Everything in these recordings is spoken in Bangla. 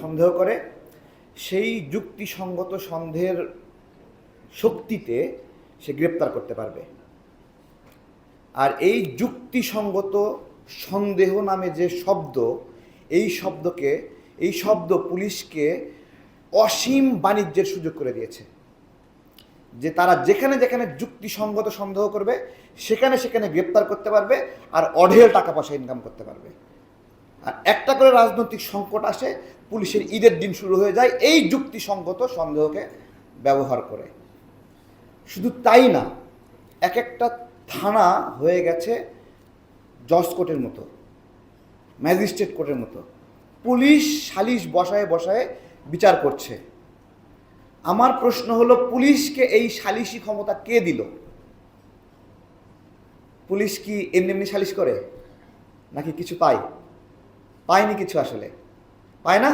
সন্দেহ করে, সেই যুক্তিসঙ্গত সন্দেহের শক্তিতে সে গ্রেপ্তার করতে পারবে। আর এই যুক্তিসঙ্গত সন্দেহ নামে যে শব্দ, এই শব্দকে, এই শব্দ পুলিশকে অসীম বাণিজ্যের সুযোগ করে দিয়েছে। যে তারা যেখানে যেখানে যুক্তিসঙ্গত সন্দেহ করবে, সেখানে সেখানে গ্রেপ্তার করতে পারবে আর অঢেল টাকা পয়সা ইনকাম করতে পারবে। আর একটা করে রাজনৈতিক সংকট আসে পুলিশের ঈদের দিন শুরু হয়ে যায়, এই যুক্তিসঙ্গত সন্দেহকে ব্যবহার করে। শুধু তাই না এক একটা থানা হয়ে গেছে জজ কোর্টের মতো, ম্যাজিস্ট্রেট কোর্টের মতো। পুলিশ সালিশ বসায় বসায় বিচার করছে। আমার প্রশ্ন হলো, পুলিশকে এই সালিশি ক্ষমতা কে দিল? পুলিশ কি এমনি এমনি সালিশ করে? নাকি কিছু পায়? পায়নি কিছু আসলে? পায় না?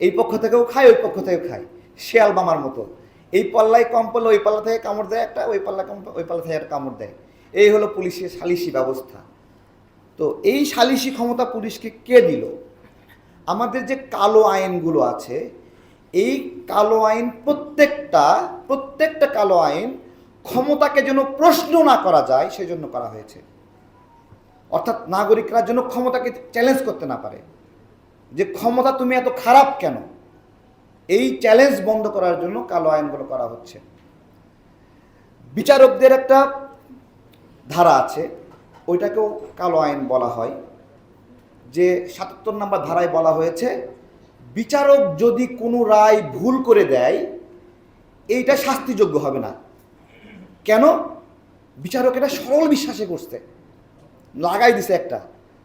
এই পক্ষ থেকেও খায়, ওই পক্ষ থেকেও খায়। শেয়াল বামার মতো। এই পাল্লায় কম পড়লে ওই পাল্লা থেকে কামড় দেয় একটা, ওই পাল্লা কম ওই পাল্লা থেকে একটা কামড় দেয়। এই হলো পুলিশের সালিশি ব্যবস্থা। তো এই সালিশি ক্ষমতা পুলিশকে কে দিল? আমাদের যে কালো আইনগুলো আছে, এই কালো আইন প্রত্যেকটা প্রত্যেকটা কালো আইন ক্ষমতাকে যেন প্রশ্ন না করা যায়, সেজন্য করা হয়েছে। অর্থাৎ নাগরিকরা যেন ক্ষমতাকে চ্যালেঞ্জ করতে না পারে। যে ক্ষমতা তুমি এত খারাপ কেন? এই চ্যালেঞ্জ বন্ধ করার জন্য কালো আইনগুলো করা হচ্ছে। বিচারকদের একটা ধারা আছে, ওইটাকেও কালো আইন বলা হয়। যে সাতাত্তর নম্বর ধারায় বলা হয়েছে, বিচারক যদি কোনো রায় ভুল করে দেয়, এইটা শাস্তিযোগ্য হবে না। কেন? বিচারক এটা সরল বিশ্বাসে করছে। লাগাই দিছে একটা।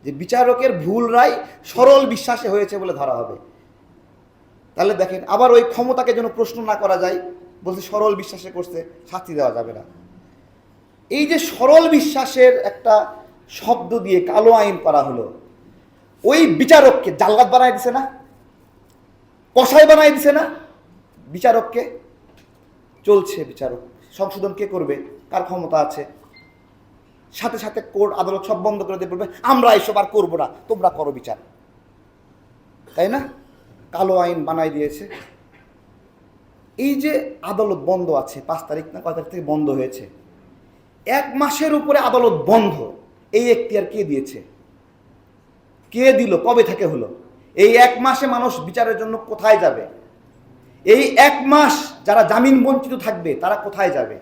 যে বিচারকের ভুল রায় সরল বিশ্বাসে হয়েছে বলে ধরা হবে। তাহলে দেখেন, আবার ওই ক্ষমতাকে যেন প্রশ্ন না করা যায়, বলছে সরল বিশ্বাসে করছে, শাস্তি দেওয়া যাবে না। এই যে সরল বিশ্বাসের একটা শব্দ দিয়ে কালো আইন করা হলো, ওই বিচারককে জাল্লাদ বানাই দিছে না? কষাই বানাই দিছে না? বিচারককে? চলছে বিচারক। সংশোধন কে করবে? কার ক্ষমতা আছে? সাথে সাথে কোর্ট, আদালত সব বন্ধ করে দিয়ে বলবে, আমরা এসব আর করব না, তোমরা করো বিচার। তাই না? কালো আইন বানাই দিয়েছে। এই যে আদালত বন্ধ আছে, পাঁচ তারিখ না কয় তারিখ থেকে বন্ধ হয়েছে, এক মাসের উপরে আদালত বন্ধ। এই এখতিয়ার কে দিয়েছে? কে দিল? কবে থেকে হলো? এই এক মাসে মানুষ বিচারের জন্য কোথায় যাবে? এই এক মাস যারা জামিন বঞ্চিত থাকবে, তারা কোথায় যাবে?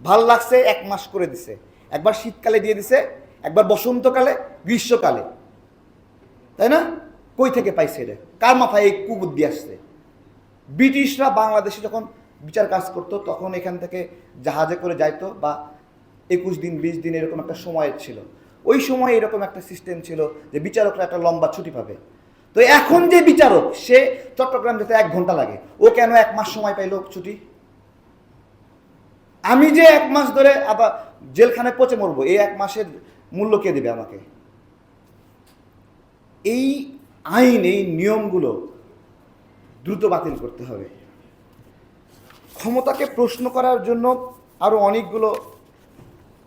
ভালো লাগছে, এক মাস করে দিছে। একবার শীতকালে দিয়ে দিছে, একবার বসন্তকালে, গ্রীষ্মকালে। তাই না? কই থেকে পাইছে এটা? কার মাথায় এই কুবুদ্ধি আসছে? ব্রিটিশরা বাংলাদেশে যখন বিচার কাজ করতো, তখন এখান থেকে জাহাজে করে যাইতো বা একুশ দিন, বিশ দিন এরকম একটা সময় ছিল। ওই সময় এরকম একটা সিস্টেম ছিল যে বিচারকরা একটা লম্বা ছুটি পাবে। তো এখন যে বিচারক, সে চট্টগ্রাম যেতে এক ঘণ্টা লাগে। ও কেন এক মাস সময় পাইলো ছুটি? আমি যে এক মাস ধরে আবার জেলখানে পচে মরবো, এই এক মাসের মূল্য কে দেবে আমাকে? এই আইন, এই নিয়মগুলো দ্রুত বাতিল করতে হবে। ক্ষমতাকে প্রশ্ন করার জন্য আরও অনেকগুলো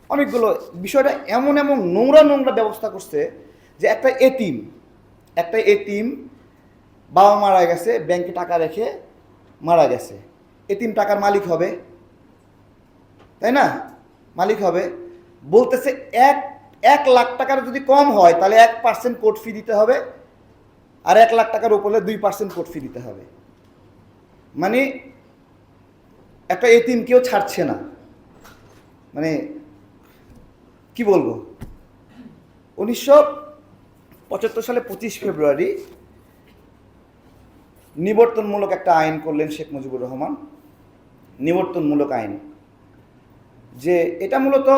অনেকগুলো বিষয়টা এমন এমন নোংরা নোংরা ব্যবস্থা করছে যে একটা এতিম একটা এতিম বাবা মারা গেছে, ব্যাংকে টাকা রেখে মারা গেছে। এতিম টাকার মালিক হবে। তাই না? মালিক হবে। বলতেছে এক এক লাখ টাকার যদি কম হয়, তাহলে এক পার্সেন্ট কোর্ট ফি দিতে হবে আর এক লাখ টাকার উপরে দুই পার্সেন্ট কোর্ট ফি দিতে হবে। মানে একটা এতিম কেউ ছাড়ছে না। মানে কি বলব? উনিশশো পঁচাত্তর সালে পঁচিশ ফেব্রুয়ারি নিবর্তনমূলক একটা আইন করলেন শেখ মুজিবুর রহমান। নিবর্তনমূলক আইন। যে এটা মূলত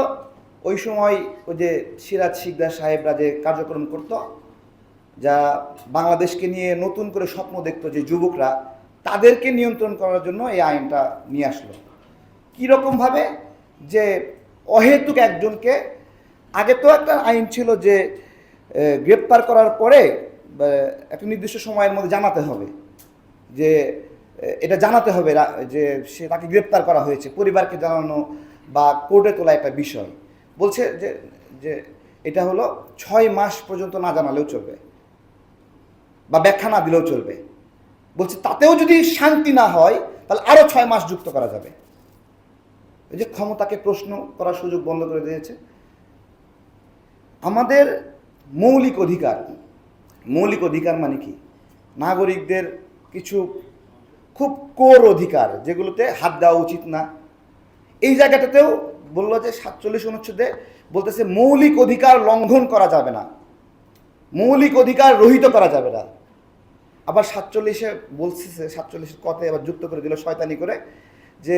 ওই সময় ওই যে সিরাজ শিকদার সাহেবরা যে কার্যক্রম করত, যা বাংলাদেশকে নিয়ে নতুন করে স্বপ্ন দেখতো যে যুবকরা, তাদেরকে নিয়ন্ত্রণ করার জন্য এই আইনটা নিয়ে আসলো। কীরকমভাবে? যে অহেতুক একজনকে, আগে তো একটা আইন ছিল যে গ্রেপ্তার করার পরে একটা নির্দিষ্ট সময়ের মধ্যে জানাতে হবে। যে এটা জানাতে হবে যে সে তাকে গ্রেপ্তার করা হয়েছে, পরিবারকে জানানো বা কোর্টে তোলা একটা বিষয়। বলছে যে যে এটা হলো ছয় মাস পর্যন্ত না জানালেও চলবে। বা ব্যাখ্যা না দিলেও চলবে। বলছে তাতেও যদি শান্তি না হয়, তাহলে আরও ছয় মাস যুক্ত করা যাবে। এই যে ক্ষমতাকে প্রশ্ন করার সুযোগ বন্ধ করে দিয়েছে। আমাদের মৌলিক অধিকার মৌলিক অধিকার মানে কি? নাগরিকদের কিছু খুব কোর অধিকার, যেগুলোতে হাত দেওয়া উচিত না। এই জায়গাটাতেও বলল যে সাতচল্লিশ অনুচ্ছেদে বলতেছে, মৌলিক অধিকার লঙ্ঘন করা যাবে না। মৌলিক অধিকার রহিত করা যাবে না। আবার সাতচল্লিশে বলছে সাতচল্লিশের কথায় আবার যুক্ত করে দিল শয়তানি করে যে,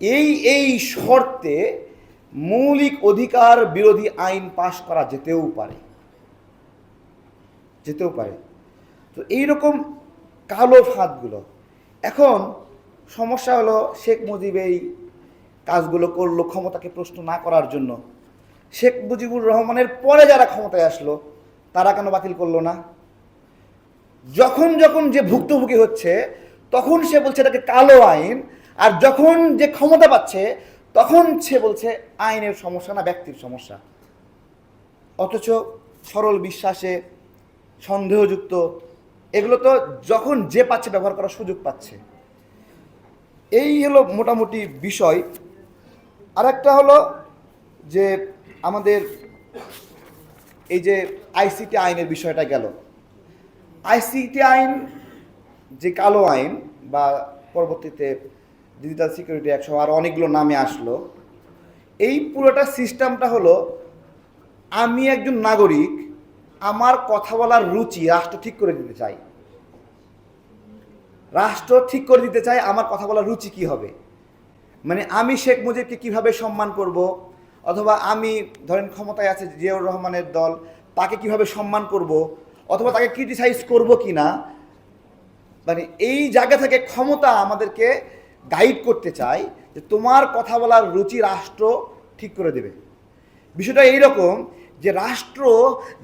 এই এই শর্তে মৌলিক অধিকার বিরোধী আইন পাশ করা যেতেও পারে। যেতেও পারে। তো এইরকম কালো ফাঁদগুলো। এখন সমস্যা হলো শেখ মুজিব এই কাজগুলো করল ক্ষমতাকে প্রশ্ন না করার জন্য। শেখ মুজিবুর রহমানের পরে যারা ক্ষমতায় আসলো, তারা কেন বাতিল করল না? যখন যখন যে ভুক্তভোগী হচ্ছে, তখন সে বলছে এটাকে কালো আইন, আর যখন যে ক্ষমতা পাচ্ছে, তখন সে বলছে আইনের সমস্যা না ব্যক্তির সমস্যা। অথচ সরল বিশ্বাসে সন্দেহযুক্ত, এগুলো তো যখন যে পাচ্ছে ব্যবহার করার সুযোগ পাচ্ছে। এই হলো মোটামুটি বিষয়। আরেকটা হলো যে আমাদের এই যে আইসিটি আইনের বিষয়টা গেল। আইসিটি আইন যে কালো আইন বা পরবর্তীতে ডিজিটাল সিকিউরিটি সহ আরও অনেকগুলো নামে আসলো, এই পুরোটা সিস্টেমটা হলো আমি একজন নাগরিক, আমার কথা বলার রুচি রাষ্ট্র ঠিক করে দিতে চাই। রাষ্ট্র ঠিক করে দিতে চায় আমার কথা বলার রুচি কি হবে? মানে আমি শেখ মুজিবকে কীভাবে সম্মান করব? অথবা আমি, ধরেন ক্ষমতায় আছে জিয়াউর রহমানের দল, তাকে কীভাবে সম্মান করব? অথবা তাকে ক্রিটিসাইজ করব কি না মানে এই জায়গা থেকে ক্ষমতা আমাদেরকে গাইড করতে চাই যে তোমার কথা বলার রুচি রাষ্ট্র ঠিক করে দেবে। বিষয়টা এইরকম যে রাষ্ট্র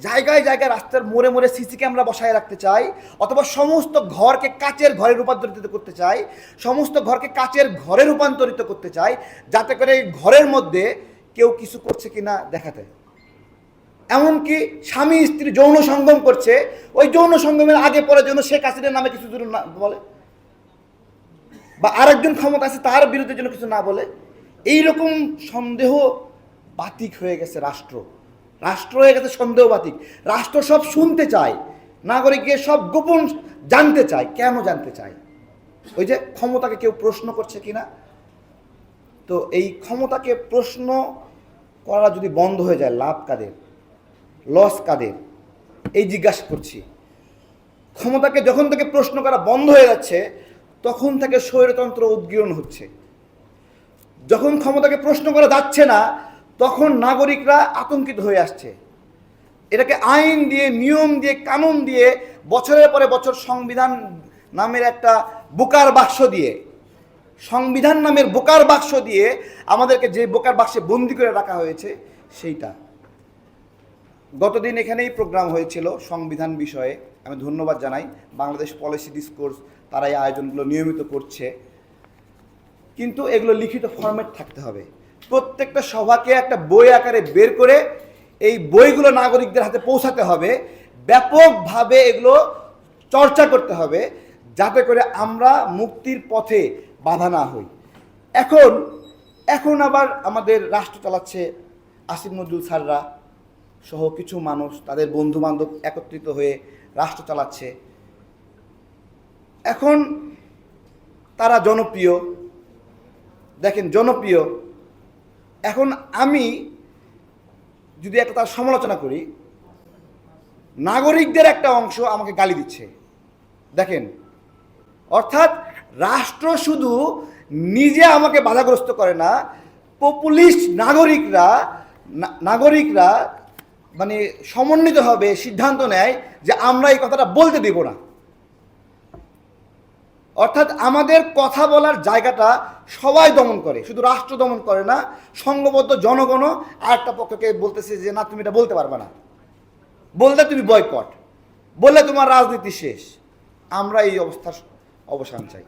জায়গায় জায়গায় রাস্তার মোড়ে মোড়ে সিসি ক্যামেরা বসায় রাখতে চাই অথবা সমস্ত ঘরকে কাচের ঘরে রূপান্তরিত করতে চায়, সমস্ত ঘরকে কাচের ঘরে রূপান্তরিত করতে চায়, যাতে করে ঘরের মধ্যে কেউ কিছু করছে কিনা দেখাতে। এমনকি স্বামী, স্ত্রী যৌন সঙ্গম করছে, ওই যৌন সঙ্গমের আগে পরে যেন শেখ হাসিনার নামে কিছু যেন না বলে, বা আরেকজন ক্ষমতা আছে তার বিরুদ্ধে যেন কিছু না বলে, এইরকম সন্দেহ বাতিক হয়ে গেছে রাষ্ট্র। রাষ্ট্র হয়ে গেছে সন্দেহ বাতিক রাষ্ট্র সব শুনতে চায়। নাগরিকের সব গোপন জানতে চায়। কেন জানতে চায়? ওই যে ক্ষমতাকে কেউ প্রশ্ন করছে কিনা? তো এই ক্ষমতাকে প্রশ্ন করা যদি বন্ধ হয়ে যায়, লাভ কাদের? লস কাদের? এই জিজ্ঞাসা করছি। ক্ষমতাকে যখন থেকে প্রশ্ন করা বন্ধ হয়ে যাচ্ছে, তখন থেকে স্বৈরতন্ত্র উদ্গীরণ হচ্ছে। যখন ক্ষমতাকে প্রশ্ন করা যাচ্ছে না তখন নাগরিকরা আতঙ্কিত হয়ে আসছে। এটাকে আইন দিয়ে, নিয়ম দিয়ে, কানুন দিয়ে বছরের পরে বছর সংবিধান নামের একটা বোকার বাক্স দিয়ে, সংবিধান নামের বোকার বাক্স দিয়ে আমাদেরকে যে বোকার বাক্সে বন্দি করে রাখা হয়েছে, সেইটা। গতদিন এখানেই প্রোগ্রাম হয়েছিল সংবিধান বিষয়ে। আমি ধন্যবাদ জানাই। বাংলাদেশ পলিসি ডিসকোর্স তারা এই আয়োজনগুলো নিয়মিত করছে। কিন্তু এগুলো লিখিত ফরম্যাট থাকতে হবে। প্রত্যেকটা সভাকে একটা বই আকারে বের করে এই বইগুলো নাগরিকদের হাতে পৌঁছাতে হবে। ব্যাপকভাবে এগুলো চর্চা করতে হবে যাতে করে আমরা মুক্তির পথে বাধা না হই। এখন এখন আবার আমাদের রাষ্ট্র চালাচ্ছে আসিফ নজরুল স্যাররা সহ কিছু মানুষ, তাদের বন্ধু বান্ধব একত্রিত হয়ে রাষ্ট্র চালাচ্ছে। এখন তারা জনপ্রিয়। দেখেন জনপ্রিয় এখন আমি যদি একটা তার সমালোচনা করি, নাগরিকদের একটা অংশ আমাকে গালি দিচ্ছে। দেখেন, অর্থাৎ রাষ্ট্র শুধু নিজে আমাকে বাধাগ্রস্ত করে না পপুলিস্ট নাগরিকরা নাগরিকরা মানে সমন্বিতভাবে সিদ্ধান্ত নেয় যে আমরা এই কথাটা বলতে দেব না। অর্থাৎ আমাদের কথা বলার জায়গাটা সবাই দমন করে, শুধু রাষ্ট্র দমন করে না, সংঘবদ্ধ জনগণও আরেকটা পক্ষকে বলতেছে যে, না, তুমি এটা বলতে পারবে না। বললে তুমি বয়কট বললে তোমার রাজনীতি শেষ। আমরা এই অবস্থার অবসান চাই।